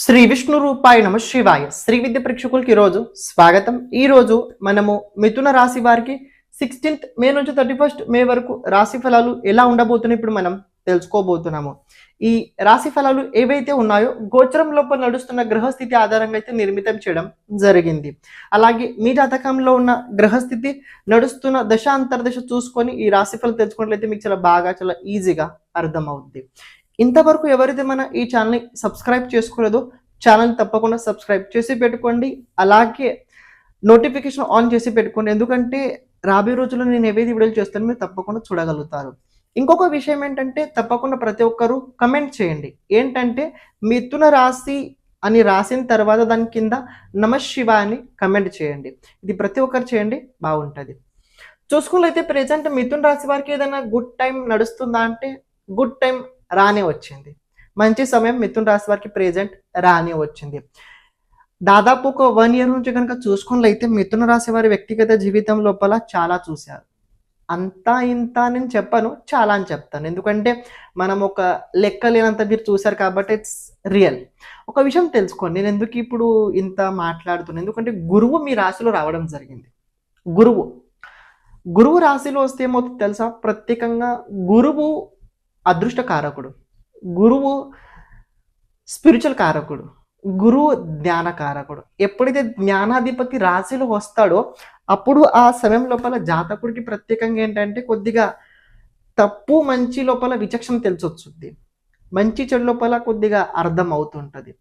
శ్రీ విష్ణు రూపాయ నమ శివాయ. శ్రీ విద్య ప్రేక్షకులకి ఈరోజు స్వాగతం. ఈ రోజు మనము మిథున రాశి వారికి సిక్స్టీన్త్ మే నుంచి థర్టీ ఫస్ట్ మే వరకు రాశి ఫలాలు ఎలా ఉండబోతున్నాయి ఇప్పుడు మనం తెలుసుకోబోతున్నాము. ఈ రాశి ఫలాలు ఏవైతే ఉన్నాయో గోచరం లోపల నడుస్తున్న గ్రహస్థితి ఆధారంగా అయితే నిర్మితం చేయడం జరిగింది. అలాగే మీ జాతకంలో ఉన్న గ్రహస్థితి నడుస్తున్న దశ అంతర్దశ చూసుకొని ఈ రాశి ఫలం తెలుసుకున్నట్లయితే మీకు చాలా బాగా చాలా ఈజీగా అర్థమవుద్ది. ఇంతవరకు ఎవరైతే మన ఈ ఛానల్ని సబ్స్క్రైబ్ చేసుకోలేదో ఛానల్ తప్పకుండా సబ్స్క్రైబ్ చేసి పెట్టుకోండి. అలాగే నోటిఫికేషన్ ఆన్ చేసి పెట్టుకోండి. ఎందుకంటే రాబోయే రోజుల్లో నేను ఏవైతే వీడియోలు చేస్తానో మీరు తప్పకుండా చూడగలుగుతారు. ఇంకొక విషయం ఏంటంటే తప్పకుండా ప్రతి ఒక్కరూ కమెంట్ చేయండి. ఏంటంటే మిథున రాశి అని రాసిన తర్వాత దాని కింద నమశివ అని కమెంట్ చేయండి. ఇది ప్రతి ఒక్కరు చేయండి బాగుంటుంది. చూసుకున్నట్లయితే ప్రజెంట్ మిథున రాశి వారికి ఏదైనా గుడ్ టైం నడుస్తుందా అంటే గుడ్ టైం రానే వచ్చింది. మంచి సమయం మిథున్ రాశి వారికి ప్రెజెంట్ రానే వచ్చింది. దాదాపు ఒక వన్ ఇయర్ నుంచి కనుక చూసుకున్నట్లయితే మిథున రాశి వారి వ్యక్తిగత జీవితం లోపల చాలా చూశారు. అంతా ఇంత నేను చెప్పను చాలా అని చెప్తాను. ఎందుకంటే మనం ఒక లెక్క లేనంత మీరు చూశారు కాబట్టి ఇట్స్ రియల్ ఒక విషయం తెలుసుకోండి. నేను ఎందుకు ఇప్పుడు ఇంత మాట్లాడుతున్నాను ఎందుకంటే గురువు మీ రాశిలో రావడం జరిగింది. గురువు. గురువు రాశిలో వస్తే ఏమవుతుంది తెలుసా? ప్రత్యేకంగా గురువు అదృష్ట కారకుడు గురువు స్పిరిచువల్ కారకుడు. గురువు జ్ఞాన కారకుడు ఎప్పుడైతే జ్ఞానాధిపతి రాశిలో వస్తాడో అప్పుడు ఆ సమయం లోపల జాతకుడికి ప్రత్యేకంగా ఏంటంటే కొద్దిగా తప్పు మంచి లోపల విచక్షణ తెలిసొచ్చుద్ది. మంచి చెడు లోపల కొద్దిగా అర్థం అవుతుంటుంది.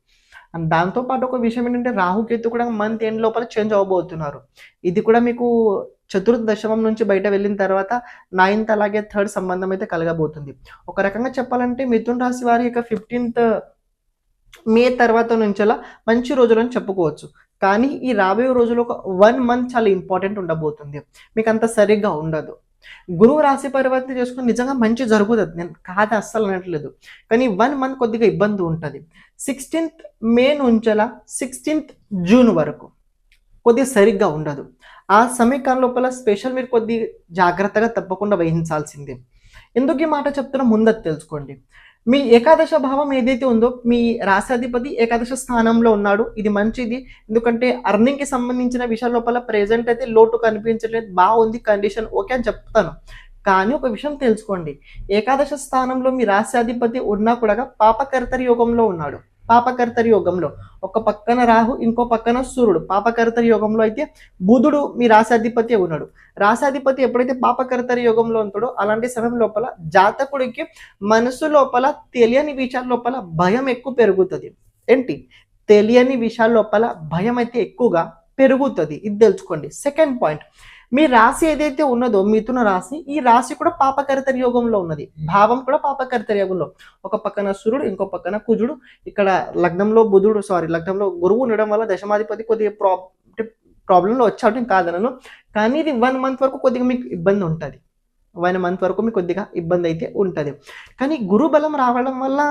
అండ్ దాంతోపాటు ఒక విషయం ఏంటంటే రాహుకేతు కూడా మంత్ ఎండ్ లోపల చేంజ్ అవ్వబోతున్నారు. ఇది కూడా మీకు చతుర్థ దశమం నుంచి బయట వెళ్ళిన తర్వాత నైన్త్ అలాగే థర్డ్ సంబంధం అయితే కలగబోతుంది. ఒక రకంగా చెప్పాలంటే మిథున్ రాశి వారి యొక్క ఫిఫ్టీన్త్ మే తర్వాత నుంచెలా మంచి రోజులని చెప్పుకోవచ్చు. కానీ ఈ రాబోయే రోజులు ఒక వన్ మంత్ చాలా ఇంపార్టెంట్ ఉండబోతుంది. మీకు అంత సరిగ్గా ఉండదు. గురువు రాశి పరివర్తన చేసుకుని నిజంగా మంచి జరుగుతుంది. నేను కాదు అస్సలు అనట్లేదు. కానీ వన్ మంత్ కొద్దిగా ఇబ్బంది ఉంటుంది. సిక్స్టీన్త్ మే నుంచెలా సిక్స్టీన్త్ జూన్ వరకు కొద్దిగా సరిగ్గా ఉండదు. ఆ సమీకరణ లోపల స్పెషల్ మీరు కొద్ది జాగ్రత్తగా తప్పకుండా వహించాల్సిందే. ఎందుకు ఈ మాట చెప్తున్నా? ముందది తెలుసుకోండి. మీ ఏకాదశ భావం ఏదైతే ఉందో మీ రాశాధిపతి ఏకాదశ స్థానంలో ఉన్నాడు. ఇది మంచిది. ఎందుకంటే అర్నింగ్కి సంబంధించిన విషయాల లోపల ప్రెజెంట్ అయితే లోటు కనిపించలేదు బాగుంది కండిషన్ ఓకే అని చెప్తాను. కానీ ఒక విషయం తెలుసుకోండి. ఏకాదశ స్థానంలో మీ రాశ్యాధిపతి ఉన్నా కూడా పాపకర్తరి యోగంలో ఉన్నాడు. పాపకర్తరి యోగంలో. ఒక పక్కన రాహు ఇంకో పక్కన సూర్యుడు. పాపకర్తరి యోగంలో అయితే బుధుడు మీ రాశాధిపతి ఉన్నాడు రాశాధిపతి ఎప్పుడైతే పాపకర్తరి యోగంలో ఉంటాడో అలాంటి సమయం లోపల జాతకుడికి మనసు లోపల తెలియని విషయాల లోపల భయం ఎక్కువ పెరుగుతుంది. ఏంటి? తెలియని విషయాల లోపల భయం అయితే ఎక్కువగా పెరుగుతుంది. ఇది తెలుసుకోండి. Second point. మీ రాశి ఏదైతే ఉన్నదో మిథున రాశి ఈ రాశి కూడా పాపకర్తరి యోగంలో ఉన్నది. భావం కూడా పాపకర్తరి యోగంలో. ఒక పక్కన సూర్యుడు ఇంకో పక్కన కుజుడు. ఇక్కడ లగ్నంలో బుధుడు సారీ లగ్నంలో గురువు ఉండడం వల్ల దశమాధిపతి కొద్దిగా ప్రా ప్రాబ్లంలో వచ్చాడు కాదనను. కానీ ఇది వన్ మంత్ వరకు కొద్దిగా మీకు ఇబ్బంది ఉంటుంది. వన్ మంత్ వరకు మీకు కొద్దిగా ఇబ్బంది అయితే ఉంటుంది. కానీ గురు బలం రావడం వల్ల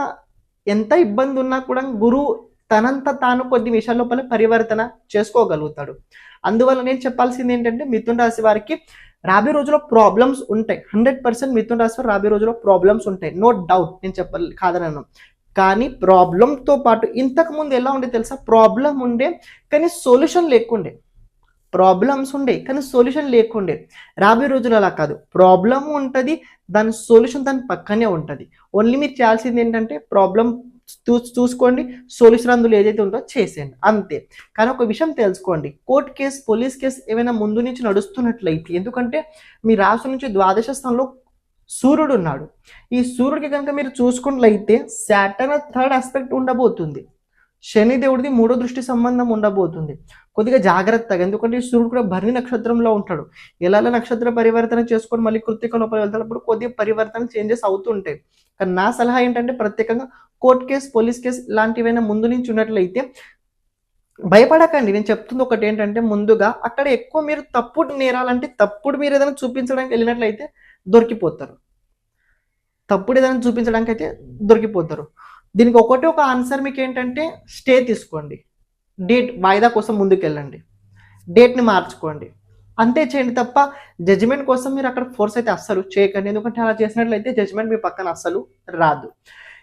ఎంత ఇబ్బంది ఉన్నా కూడా గురువు తనంత తాను కొద్ది విషయాల లోపల పరివర్తన చేసుకోగలుగుతాడు. అందువల్ల నేను చెప్పాల్సింది ఏంటంటే మిథున్ రాశి వారికి రాబోయే రోజులో ప్రాబ్లమ్స్ ఉంటాయి. హండ్రెడ్ పర్సెంట్ మిథున్ రాశి వారు రాబోయే రోజుల్లో ప్రాబ్లమ్స్ ఉంటాయి. నో డౌట్ నేను చెప్పాలి కాదనను. కానీ ప్రాబ్లంతో పాటు ఇంతకుముందు ఎలా ఉండే తెలుసా? ప్రాబ్లం ఉండే కానీ సొల్యూషన్ లేకుండే. ప్రాబ్లమ్స్ ఉండే కానీ సొల్యూషన్ లేకుండే. రాబోయే రోజులు అలా కాదు. ప్రాబ్లం ఉంటుంది దాని సొల్యూషన్ దాని పక్కనే ఉంటుంది. ఓన్లీ మీరు చేయాల్సింది ఏంటంటే ప్రాబ్లం చూ చూసుకోండి. సొల్యూషన్ అందులో ఏదైతే ఉందో చేసేయండి. అంతే. కానీ ఒక విషయం తెలుసుకోండి. కోర్టు కేసు పోలీస్ కేసు ఏమైనా ముందు నుంచి నడుస్తున్నట్లయితే ఎందుకంటే మీ రాష్ట్రం నుంచి ద్వాదశ స్థానంలో సూర్యుడు ఉన్నాడు. ఈ సూర్యుడికి కనుక మీరు చూసుకున్నట్లయితే శాటర్న్ థర్డ్ ఆస్పెక్ట్ ఉండబోతుంది. శనిదేవుడిది మూడో దృష్టి సంబంధం ఉండబోతుంది. కొద్దిగా జాగ్రత్తగా. ఎందుకంటే సూర్యుడు కూడా భరణి నక్షత్రంలో ఉంటాడు. ఇలా నక్షత్ర పరివర్తన చేసుకొని మళ్ళీ కృతిక లోపల వెళ్తాడు కొద్దిగా పరివర్తన చేంజెస్ అవుతుంటాయి. కానీ నా సలహా ఏంటంటే ప్రత్యేకంగా కోర్ట్ కేసు పోలీస్ కేసు ఇలాంటివైనా ముందు నుంచి ఉన్నట్లయితే భయపడకండి. నేను చెప్తుంది ఒకటి ఏంటంటే ముందుగా అక్కడ ఎక్కువ మీరు తప్పుడు నేరాలంటే తప్పుడు మీరు ఏదైనా చూపించడానికి వెళ్ళినట్లయితే దొరికిపోతారు. తప్పుడు ఏదైనా చూపించడానికి అయితే దొరికిపోతారు. దీనికి ఒకటి ఒక ఆన్సర్ మీకు ఏంటంటే స్టే తీసుకోండి. డేట్ వాయిదా కోసం ముందుకెళ్ళండి. డేట్ని మార్చుకోండి. అంతే చేయండి తప్ప జడ్జిమెంట్ కోసం మీరు అక్కడ ఫోర్స్ అయితే అస్సలు చేయకండి. ఎందుకంటే అలా చేసినట్లయితే జడ్జిమెంట్ మీ పక్కన అస్సలు రాదు.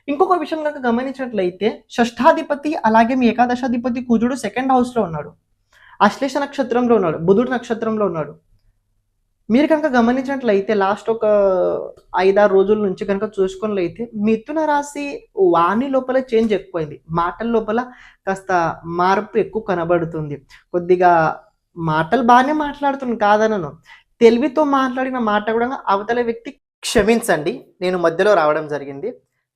ఇంకొక విషయం కనుక గమనించినట్లయితే షష్ఠాధిపతి అలాగే మీ ఏకాదశాధిపతి కుజుడు సెకండ్ హౌస్లో ఉన్నాడు. అశ్లేష నక్షత్రంలో ఉన్నాడు. బుధుడు నక్షత్రంలో ఉన్నాడు. మీరు కనుక గమనించినట్లయితే లాస్ట్ ఒక ఐదారు రోజుల నుంచి కనుక చూసుకున్నట్లయితే మిథున రాశి వాణి లోపల చేంజ్ ఎక్కువైంది. మాటల లోపల కాస్త మార్పు ఎక్కువ కనబడుతుంది. కొద్దిగా మాటలు బాగానే మాట్లాడుతుంది కాదనను. తెలివితో మాట్లాడిన మాట కూడా అవతల వ్యక్తి క్షమించండి. నేను మధ్యలో రావడం జరిగింది.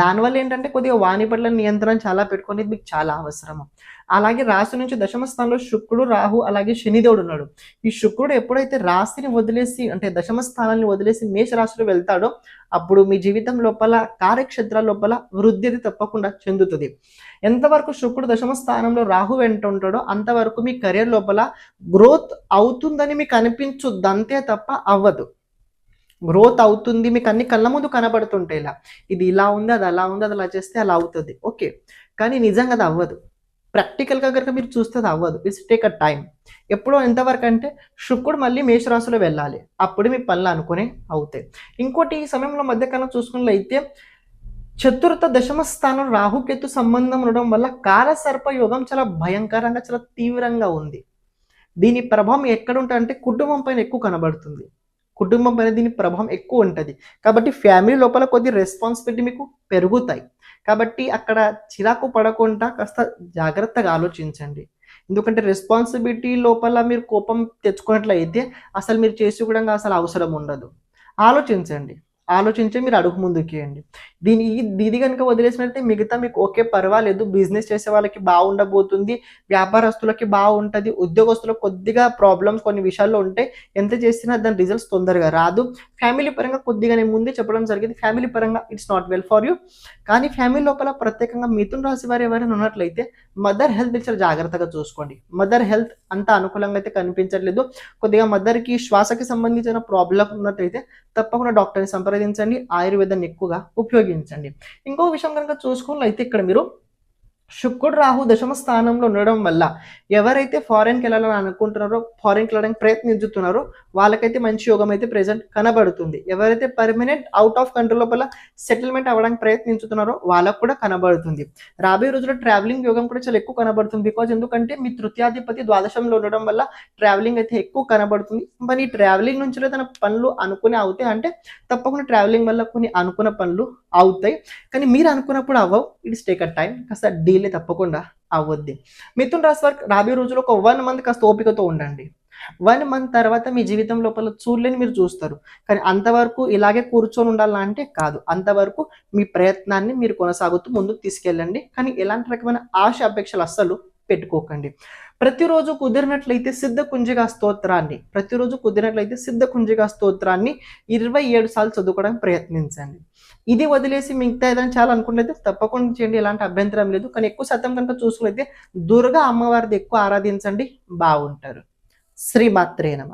దానివల్ల ఏంటంటే కొద్దిగా వాణి పట్ల నియంత్రణ చాలా పెట్టుకునేది మీకు చాలా అవసరము. అలాగే రాశి నుంచి దశమ స్థానంలో శుక్రుడు రాహు అలాగే శనిదేవుడు ఉన్నాడు. ఈ శుక్రుడు ఎప్పుడైతే రాశిని వదిలేసి అంటే దశమ స్థానాన్ని వదిలేసి మేష రాశిలో వెళ్తాడో అప్పుడు మీ జీవితం లోపల కార్యక్షేత్రాల లోపల వృద్ధి అది తప్పకుండా చెందుతుంది. ఎంతవరకు శుక్రుడు దశమ స్థానంలో రాహు వెంట ఉంటాడో అంతవరకు మీ కెరియర్ లోపల గ్రోత్ అవుతుందని మీకు అనిపించుద్దంతే తప్ప అవ్వదు. గ్రోత్ అవుతుంది మీకు అన్ని కళ్ళ ముందు కనబడుతుంటాయి ఇలా ఇది ఇలా ఉంది అది అలా ఉంది అది అలా చేస్తే అలా అవుతుంది. ఓకే. కానీ నిజంగా అది అవ్వదు. ప్రాక్టికల్గా కనుక మీరు చూస్తే అది అవ్వదు. ఇట్స్ టేక్ అ టైం ఎప్పుడో ఎంతవరకు అంటే శుక్రుడు మళ్ళీ మేషరాశిలో వెళ్ళాలి. అప్పుడు మీ పనులు అనుకునే అవుతాయి. ఇంకోటి ఈ సమయంలో మధ్యకాలం చూసుకున్నట్లయితే చతుర్థ దశమ స్థానం రాహుకేతు సంబంధం ఉండడం వల్ల కాలసర్ప యోగం చాలా భయంకరంగా చాలా తీవ్రంగా ఉంది. దీని ప్రభావం ఎక్కడ ఉంటుందంటే కుటుంబం పైన ఎక్కువ కనబడుతుంది. కుటుంబం పైన దీని ప్రభావం ఎక్కువ ఉంటుంది. కాబట్టి ఫ్యామిలీ లోపల కొద్ది రెస్పాన్సిబిలిటీ మీకు పెరుగుతాయి. కాబట్టి అక్కడ చిరాకు పడకుండా కాస్త జాగ్రత్తగా ఆలోచించండి. ఎందుకంటే రెస్పాన్సిబిలిటీ లోపల మీరు కోపం తెచ్చుకున్నట్లయితే అసలు మీరు చేసి కూడా అసలు అవసరం ఉండదు. ఆలోచించండి. ఆలోచించి మీరు అడుగు ముందుకేయండి దీని ఇది కనుక వదిలేసినట్టే మిగతా మీకు ఓకే పర్వాలేదు. బిజినెస్ చేసే వాళ్ళకి బాగుండబోతుంది. వ్యాపారస్తులకి బాగుంటుంది. ఉద్యోగస్తులకు కొద్దిగా ప్రాబ్లమ్స్ కొన్ని విషయాల్లో ఉంటే ఎంత చేసినా దాని రిజల్ట్స్ తొందరగా రాదు. ఫ్యామిలీ పరంగా కొద్దిగా నేను ముందే చెప్పడం జరిగింది. ఫ్యామిలీ పరంగా it's not well for you. కానీ ఫ్యామిలీ లోపల ప్రత్యేకంగా మిథున్ రాశి వారు ఎవరైనా ఉన్నట్లయితే మదర్ హెల్త్ చాలా జాగ్రత్తగా చూసుకోండి. మదర్ హెల్త్ అంత అనుకూలంగా అయితే కనిపించట్లేదు. కొద్దిగా మదర్కి శ్వాసకి సంబంధించిన ప్రాబ్లం ఉన్నట్లయితే తప్పకుండా డాక్టర్ని సంప్రదించండి ఆయుర్వేదాన్ని ఎక్కువగా ఉపయోగించండి. ఇంకో విషయం కనుక చూసుకున్నట్లయితే ఇక్కడ మీరు శుక్రుడు రాహు దశమ స్థానంలో ఉండడం వల్ల ఎవరైతే ఫారెన్కి వెళ్ళాలని అనుకుంటున్నారో ఫారెన్కి వెళ్ళడానికి ప్రయత్నించుతున్నారో వాళ్ళకైతే మంచి యోగం అయితే ప్రెజెంట్ కనబడుతుంది. ఎవరైతే పర్మనెంట్ అవుట్ ఆఫ్ కంట్రీ లోపల సెటిల్మెంట్ అవ్వడానికి ప్రయత్నించుతున్నారో వాళ్ళకు కూడా కనబడుతుంది. రాబోయే రోజుల్లో ట్రావెలింగ్ యోగం కూడా చాలా ఎక్కువ కనబడుతుంది. బికాజ్ ఎందుకంటే మీ తృతీయాధిపతి ద్వాదశంలో ఉండడం వల్ల ట్రావెలింగ్ అయితే ఎక్కువ కనబడుతుంది. మరి ఈ ట్రావెలింగ్ నుంచి తన పనులు అనుకుని అవుతాయి. అంటే తప్పకుండా ట్రావెలింగ్ వల్ల కొన్ని అనుకున్న పనులు అవుతాయి. కానీ మీరు అనుకున్నప్పుడు అవ్వవు. ఇట్స్ టేక్ అ టైం కాస్త డీలే తప్పకుండా అవ్వద్ది. మిథున్ రాశి వారికి రాబోయే రోజుల్లో ఒక వన్ మంత్ కాస్త ఓపికతో ఉండండి. వన్ మంత్ తర్వాత మీ జీవితం లోపల చూడలేని మీరు చూస్తారు. కానీ అంతవరకు ఇలాగే కూర్చొని ఉండాలా అంటే కాదు. అంతవరకు మీ ప్రయత్నాన్ని మీరు కొనసాగుతూ ముందుకు తీసుకెళ్ళండి. కానీ ఎలాంటి రకమైన ఆశ అపేక్షలు అస్సలు పెట్టుకోకండి. ప్రతిరోజు కుదిరినట్లయితే సిద్ధ కుంజిగా స్తోత్రాన్ని ప్రతిరోజు కుదిరినట్లయితే సిద్ధ కుంజిగా స్తోత్రాన్ని ఇరవై ఏడు సార్లు చదువుకోవడానికి ప్రయత్నించండి. ఇది వదిలేసి మిగతా ఏదైనా చాలా అనుకున్నట్లయితే తప్పకుండా చేయండి. ఎలాంటి అభ్యంతరం లేదు. కానీ ఎక్కువ శాతం కనుక చూసుకున్నైతే దుర్గా అమ్మవారిది ఎక్కువ ఆరాధించండి. బాగుంటారు. శ్రీమాత్రే నమ.